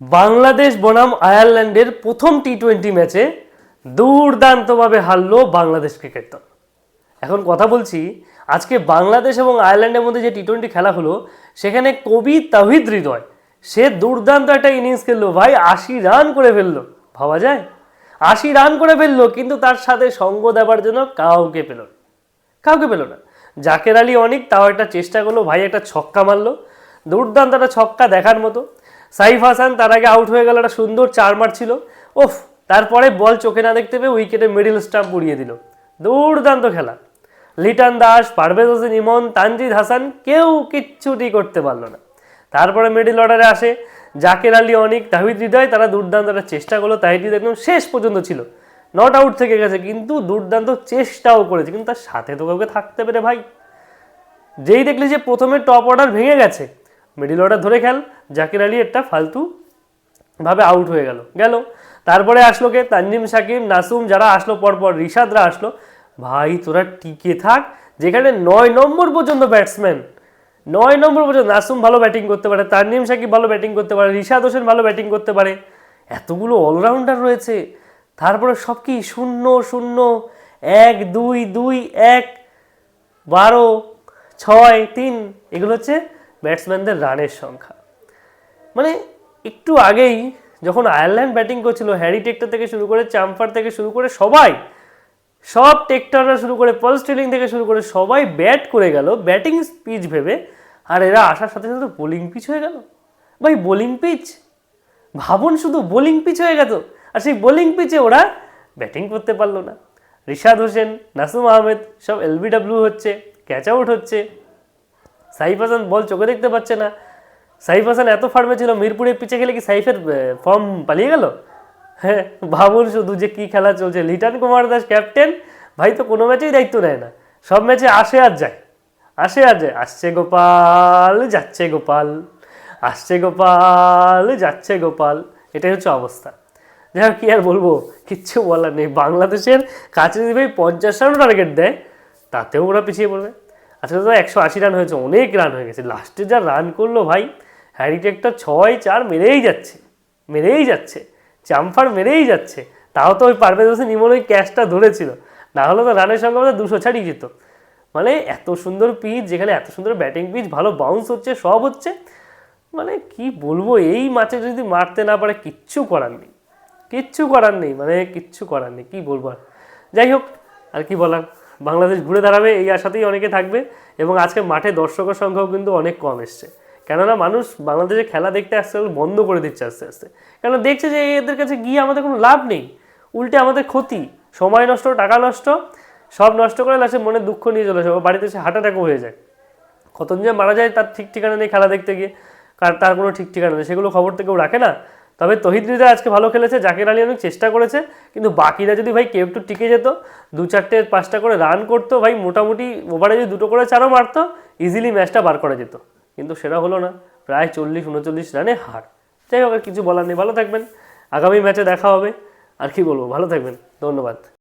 বাংলাদেশ বনাম আয়ারল্যান্ডের প্রথম টি টোয়েন্টি ম্যাচে দুর্দান্তভাবে হারলো বাংলাদেশ ক্রিকেট দল। এখন কথা বলছি, আজকে বাংলাদেশ এবং আয়ারল্যান্ডের মধ্যে যে টি টোয়েন্টি খেলা হলো, সেখানে কবি তাহিদ হৃদয়, সে দুর্দান্ত একটা ইনিংস খেললো ভাই, আশি রান করে ফেলল, ভাবা যায়? আশি রান করে ফেলল, কিন্তু তার সাথে সঙ্গ দেওয়ার জন্য কাউকে পেল না। কাউকে পেল না। জাকের আলী অনেক তাও একটা চেষ্টা করল, ভাই একটা ছক্কা মারলো, দুর্দান্ত একটা ছক্কা দেখার মতো। সাইফ হাসান তার আগে আউট হয়ে গেল, একটা সুন্দর চার ছিল। ওফ তারপরে বল চোখে না দেখতে পেয়ে উইকেটে মিডিল স্টাম্প উড়িয়ে দিল। দুর্দান্ত খেলা। লিটন দাস, পারভেজ হোসেন, ইমন, তানজিদ হাসান কেউ কিচ্ছুটি করতে পারল না। তারপরে মিডিল অর্ডারে আসে জাকের আলী, অনিক, তাহিদ হৃদয়, তারা দুর্দান্ত একটা চেষ্টা করল, তাহিদ একদম শেষ পর্যন্ত ছিল। নট আউট থেকে গেছে, কিন্তু দুর্দান্ত চেষ্টাও করেছে। কিন্তু তার সাথে তো কাউকে থাকতে পেরে ভাই। যেই দেখলি যে প্রথমে টপ অর্ডার ভেঙে গেছে মিডিল অর্ডার ধরে খেল। জাকির আলী একটা ফালতু ভাবে আউট হয়ে গেল। গেল। তারপরে আসলো কে? তানজিম সাকিব, নাসুম যারা আসলো পরপর, রিশাদরা আসলো। ভাই, তোরা টিকে থাক। যেখানে নয় নম্বর পর্যন্ত ব্যাটসম্যান নয় নম্বর পর্যন্ত নাসুম ভালো ব্যাটিং করতে পারে, তানজিম সাকিব ভালো ব্যাটিং করতে পারে, রিশাদ হোসেন ভালো ব্যাটিং করতে পারে। এতগুলো অলরাউন্ডার রয়েছে। তারপরে সব কি? শূন্য শূন্য, এক, দুই দুই, এক, বারো, ছয়, তিন, এগুলো হচ্ছে ব্যাটসম্যানদের রানের সংখ্যা। মানে একটু আগেই যখন আয়ারল্যান্ড ব্যাটিং করছিল, হ্যারি টেক্টর থেকে শুরু করে চাম্পার থেকে শুরু করে সবাই, সব টেক্টররা শুরু করে, পল স্টিলিং থেকে শুরু করে সবাই ব্যাট করে গেল ব্যাটিং পিচ ভেবে, আর এরা আসার সাথে সাথে বোলিং পিচ হয়ে গেল। ভাই বোলিং পিচ ভাবুন শুধু বোলিং পিচ হয়ে গেল। আর সেই বোলিং পিচে ওরা ব্যাটিং করতে পারল না। রিশাদ হোসেন, নাসুম আহমেদ, সব এলবিডাব্লিউ হচ্ছে ক্যাচ আউট হচ্ছে। সাইফ হাসান বল চোখে দেখতে পাচ্ছে না। সাইফ হাসান এত ফার্মে ছিল মিরপুরে পিছে গেলে কি সাইফের ফর্ম পালিয়ে গেল? হ্যাঁ ভাবুন শুধু যে কী খেলা চলছে। লিটন কুমার দাস ক্যাপ্টেন ভাই তো কোনো ম্যাচেই দায়িত্ব নেয় না। সব ম্যাচে আসে আর যায়। আসে আর যায়। আসছে গোপাল, যাচ্ছে গোপাল। আসছে গোপাল, যাচ্ছে গোপাল। এটাই হচ্ছে অবস্থা। যাই হোক, কি আর বলব? কিচ্ছু বলার নেই। বাংলাদেশের কাছে যদি ভাই পঞ্চাশ রানও টার্গেট দেয়, তাতেও ওরা পিছিয়ে পড়বে। আজকে তো একশো আশি রান হয়েছে, অনেক রান হয়ে গেছে। লাস্টে যা রান করল ভাই হ্যারি টেক্টর ছয় চার মেরেই যাচ্ছে মেরেই যাচ্ছে চাম্পার মেরেই যাচ্ছে। তাও তো ওই পারভেজ হোসেন ইমন ওই ক্যাচটা ধরেছিল। না হলে তো রানের সংখ্যা বোধহয় দুশো ছাড়িয়ে যেত। মানে এত সুন্দর পিচ যেখানে এত সুন্দর ব্যাটিং পিচ ভালো বাউন্স হচ্ছে, সব হচ্ছে। মানে কি বলব, এই ম্যাচে যদি মারতে না পারে, কিচ্ছু করার নেই। কিচ্ছু করার নেই মানে কিচ্ছু করার নেই, কি বলব আর। যাই হোক, আর কি বলার? বাংলাদেশ ঘুরে দাঁড়াবে এই আশাতেই অনেকে থাকবে এবং আজকে মাঠে দর্শকের সংখ্যাও কিন্তু অনেক কম এসছে। কেননা মানুষ বাংলাদেশে খেলা দেখতে আসতে আসতে বন্ধ করে দিচ্ছে আস্তে আস্তে। কেন দেখছে যে এদের কাছে গিয়ে আমাদের কোনো লাভ নেই। উল্টে আমাদের ক্ষতি। সময় নষ্ট, টাকা নষ্ট, সব নষ্ট করে লাস্টে মনে দুঃখ নিয়ে চলে আসে। বাড়িতে এসে হার্ট অ্যাটাকও হয়ে যায়। কতজন যে মারা যায় তার ঠিক ঠিকানা নেই খেলা দেখতে গিয়ে। কার তার কোনো ঠিক ঠিকানা নেই। সেগুলো খবর তো কেউ রাখে না। তবে তহিদ হৃদয় আজকে ভালো খেলেছে, জাকির আলী অনেক চেষ্টা করেছে, কিন্তু বাকিরা যদি ভাই কেউ একটু টিকে যেত, দু চারটে পাঁচটা করে রান করতো, ভাই মোটামুটি ওভারে যদি দুটো করে চারও মারতো ইজিলি ম্যাচটা বার করা যেত। কিন্তু সেটা হলো না, প্রায় চল্লিশ উনচল্লিশ রানে হার। যাই হোক, আর কিছু বলার নেই, ভালো থাকবেন। আগামী ম্যাচে দেখা হবে। আর কি বলব, ভালো থাকবেন। ধন্যবাদ।